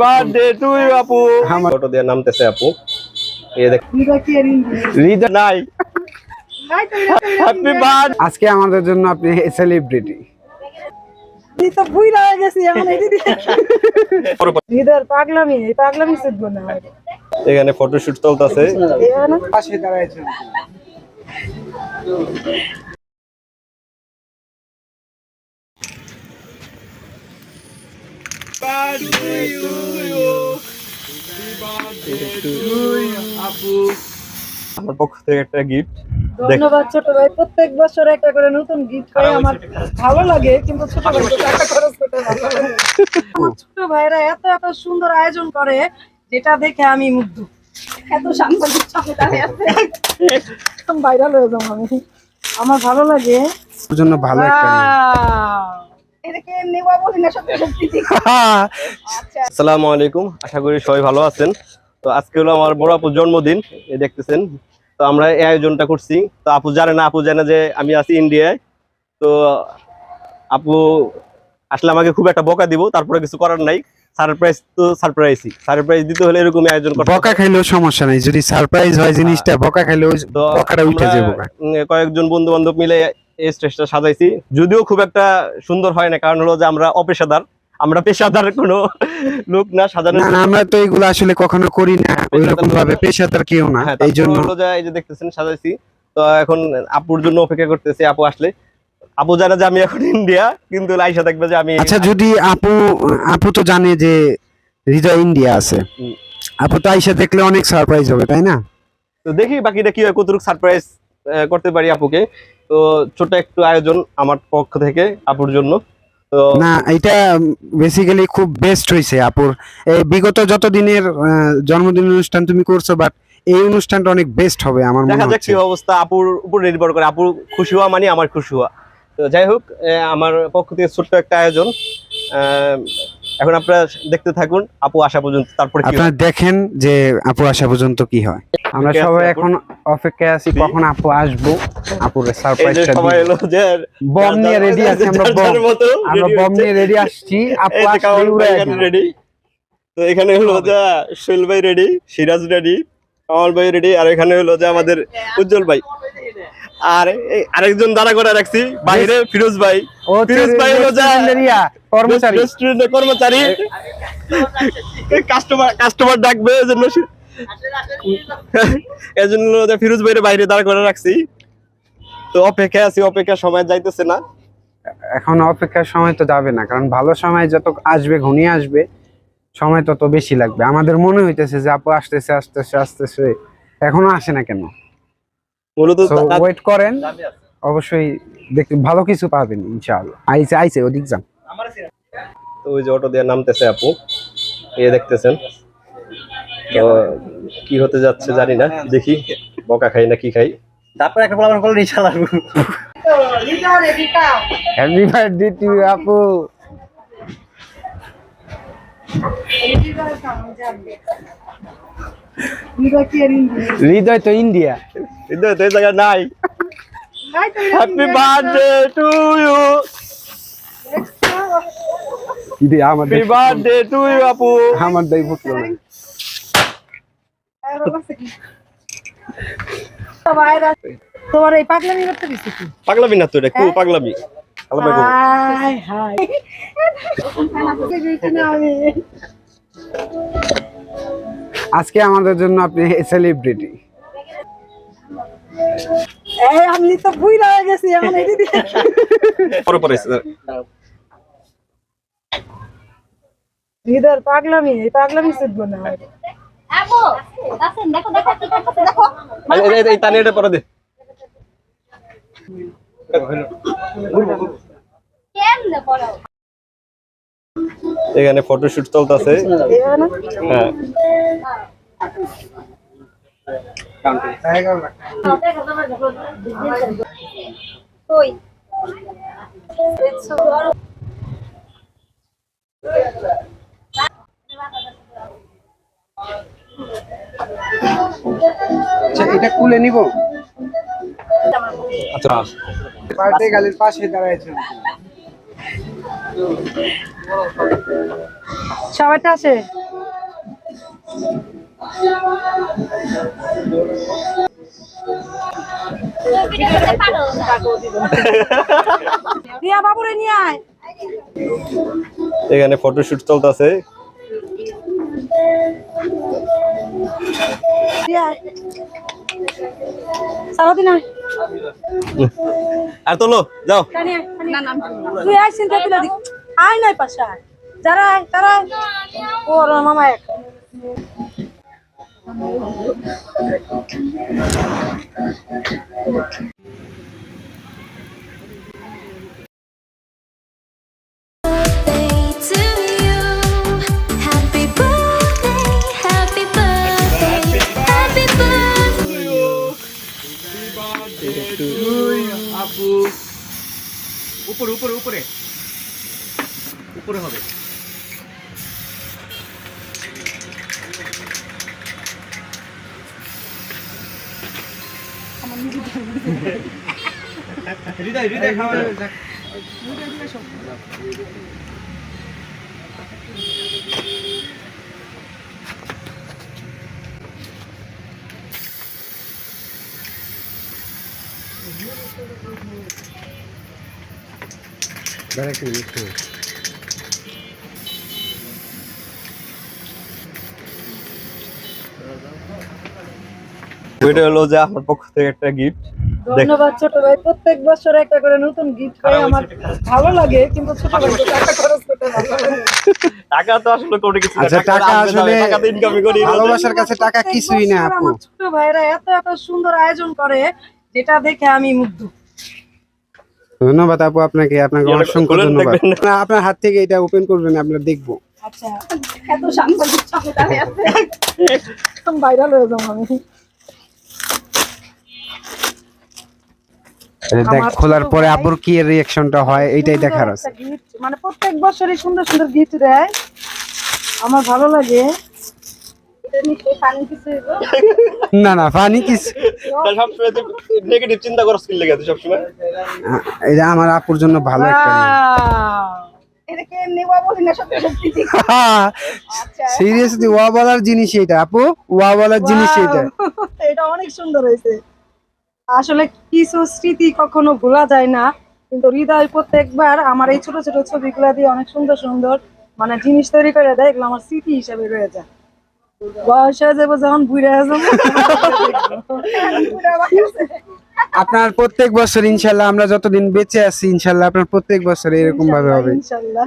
Birthday to আপু আমার photo দিয়ে নামতেছে আপু। এই দেখ. হৃদয় নাই. হ্যাপি আজকে আমাদের জন্য আপনি সেলিব্রিটি buira হয়ে গেছি এখন এই দিদি পাগলামি পাগলামি শিখব না। এখানে ফটোশুট চলতেছে। পাশে দাঁড়াইছেন আমার পক্ষ থেকে একটা গিফট ধন্যবাদ ছোট ভাই প্রত্যেক বছর একটা করে নতুন গিফট পাই আমার ভালো লাগে কিন্তু ছোট ভাই টাকা খরচ করতে ভালো লাগে ছোট ভাইরা এত এত সুন্দর আয়োজন করে যেটা দেখে আমি মুগ্ধ। এত সাংবাদিক আছে। ভাইরাল হয়ে যাব আমি। আমার ভালো লাগে। জন্য ভালো একটা আচ্ছা। আসসালামু আলাইকুম আশা করি সবাই ভালো আছেন। তো আজকে হলো আমার বড় আপুর জন্মদিন এই দেখতেছেন। তো আমরা এই আয়োজনটা করছি। তো আপু জানে না আপু জানে যে আমি আছি ইন্ডিয়ায়। তো আপু আসলে আমাকে খুব একটা বকা দিব তারপরে কিছু করার নাই। সারপ্রাইজ তো সারপ্রাইজই। সারপ্রাইজ দিতে হলে এরকমই আয়োজন করতে বকা খাইলেও সমস্যা নাই। যদি সারপ্রাইজ হয় জিনিসটা বকা খাইলেও বকাটা উঠে কয়েকজন বন্ধু বান্ধব মিলে এই স্টেজটা সাজাইছি। যদিও খুব একটা সুন্দর হয় না কারণ হলো যে আমরা অপেশাদার। আমরা পেশাদার কোনো লোক না না আমরা তো এগুলো আসলে কখনো করি না। ওইরকম ভাবে পেশাদার কেউ না হ্যাঁ এই জন্য হলো যে এই যে দেখতেছেন সাজাইছি। তো এখন আপুর জন্য অপেক্ষা করতেছি আপু আসলে। আপু জানে যে আমি এখন ইন্ডিয়া কিন্তু লাইসা দেখবে যে আমি আচ্ছা যদি আপু আপু তো জানে যে হৃদয় ইন্ডিয়া আছে। আপু তো আইসা দেখলে অনেক সারপ্রাইজ হবে তাই না? তো দেখি বাকিটা কি হয় কতটুকু সারপ্রাইজ করতে পারি আপুকে। তো ছোট একটু আয়োজন আমার পক্ষ থেকে আপুর জন্য। না এটা বেসিক্যালি খুব বেস্ট হয়েছে আপুর। এই বিগত যত দিনের জন্মদিন অনুষ্ঠান তুমি করছ বাট এই অনুষ্ঠানটা অনেক বেস্ট হবে আমার মনে দেখা যাক হচ্ছে। কি অবস্থা আপুর উপর নির্ভর করে। আপুর খুশি হওয়া মানে আমার খুশি হওয়া। তো যাই হোক আমার পক্ষ থেকে ছোট্ট একটা আয়োজন। আহ, এখন আপনারা দেখতে থাকুন আপু আসা পর্যন্ত তারপরে আপনারা দেখেন যে আপু আসা পর্যন্ত কি হয়। আমরা সবাই এখন অপেক্ষায় আছি কখন আপু আসব আপুর সারপ্রাইজটা সবাই এলো যে বম নিয়ে রেডি আছি আমরা বম। আমরা বম নিয়ে রেডি আসছি আপু আসলে উড়ে এখানে রেডি তো এখানে হলো যে শৈল ভাই রেডি সিরাজ রেডি কামাল ভাই রেডি আর এখানে হলো যে আমাদের উজ্জ্বল ভাই। আর আরেকজন দাঁড়া করে রাখছি বাইরে ফিরোজ ভাই। ফিরোজ ভাই হলো কর্মচারী। রেস্টুরেন্টের কর্মচারী। কাস্টমার কাস্টমার ডাকবে এজন্য এজন্য ফিরোজ ভাইয়ের বাইরে দাঁড়া করে রাখছি। তো অপেক্ষায় আছি অপেক্ষা সময় যাইতেছে না। এখন অপেক্ষার সময় তো যাবে না কারণ ভালো সময় যত আসবে ঘনিয়ে আসবে সময় তত বেশি লাগবে। আমাদের মনে হইতেছে যে আপু আসতেছে আসতেছে আসতেছে। এখনও আসে না কেন? মূলত ওয়েট করেন। অবশ্যই দেখতে ভালো কিছু পাবেন ইনশাআল্লাহ। আইছে আইছে ওদিক যান। তো ওই যে অটো দিয়ে নামতেছে আপু। এই দেখতেছেন। তো কি হতে যাচ্ছে জানি না। দেখি বকা খাই না কি খাই। তারপর একটা বলা করলে রিক্সা লাগবে হ্যাপি বার্থডে টু আপু. হৃদয় তো ইন্ডিয়া। কিন্তু এই জায়গায় নাই হ্যাপি. বার্থডে টু ইউ দি আমাদের হ্যাপি বার্থডে টু ইউ আপু আমার দাই ফুটলো না তোমার এই পাগলামি করতে দিছি কি পাগলামি না তো পাগলামি পাগলামি হাই হাই আজকে আমাদের জন্য আপনি সেলিব্রিটি এই আমি তো বুইরা হয়ে গেছি এখন এই দিদি পরে পরে দিদার পাগলামি এই পাগলামি না। দেখো দেখো দেখো এই- এটা পরে দে। এখানে ফটোশুট চলতেছে। হ্যাঁ। আচ্ছা এটা খুলে নিব? আচ্ছা। গালের পাশে দাঁড়াইছেন সবাইটা আছে? রিয়া বাবুরে নিয়ে আয়। এখানে ফটোশুট চলতেছে। আর তোলো যাও। তুই আয় চিন্তা তুলে দিক আয় নাই পাশে আয়। যারা আয় তারা। ওর মামা এক। উপরে উপরে উপরে উপরে হবে হৃদয় হৃদয় খাওয়া ওইটা হলো যে আমার পক্ষ থেকে একটা গিফট ধন্যবাদ ছোট ভাই প্রত্যেক বছর একটা করে নতুন গিফট পাই আমার ভালো লাগে কিন্তু ছোট ভাই টাকা খরচ করতে। টাকা তো আসলে কোনো কিছু আচ্ছা টাকা আসলে টাকা তো করি ভালোবাসার কাছে টাকা কিছুই না আপু। ছোট ভাইরা এত এত সুন্দর আয়োজন করে যেটা দেখে আমি মুগ্ধ। ধন্যবাদ আপু আপনাকে আপনাকে অসংখ্য ধন্যবাদ। না, আপনার হাত থেকে এটা ওপেন করবেন আমরা দেখব। আচ্ছা এত সাংবাদিক আছে ভাইরাল হয়ে যাব আমি। দেখ খোলার পরে আপুর কি রিয়াকশনটা হয় এইটাই দেখার আছে। মানে প্রত্যেক বছরই সুন্দর সুন্দর গিফট দেয়। আমার ভালো লাগে। পানি কিছু। না না কিস সবসময় নেগেটিভ চিন্তা করো স্কিল লেগে সবসময়? এটা আমার আপুর জন্য ভালো একটা কি। সিরিয়াসলি ওয়া বলার জিনিস এটা আপু। ওয়া বলার জিনিস এটা এটা অনেক সুন্দর হয়েছে। আসলে কিছু স্মৃতি কখনো ভোলা যায় না কিন্তু হৃদয় প্রত্যেকবার আমার এই ছোট ছোট ছবিগুলা দিয়ে অনেক সুন্দর সুন্দর মানে জিনিস তৈরি করে দেয় এগুলো আমার স্মৃতি হিসেবে রয়ে যায়। বয়স হয়ে যাব যখন বুড়ে যাব। আপনার প্রত্যেক বছর ইনশাল্লাহ আমরা যতদিন বেঁচে আছি ইনশাল্লাহ আপনার প্রত্যেক বছর এরকম ভাবে হবে। ইনশাল্লাহ।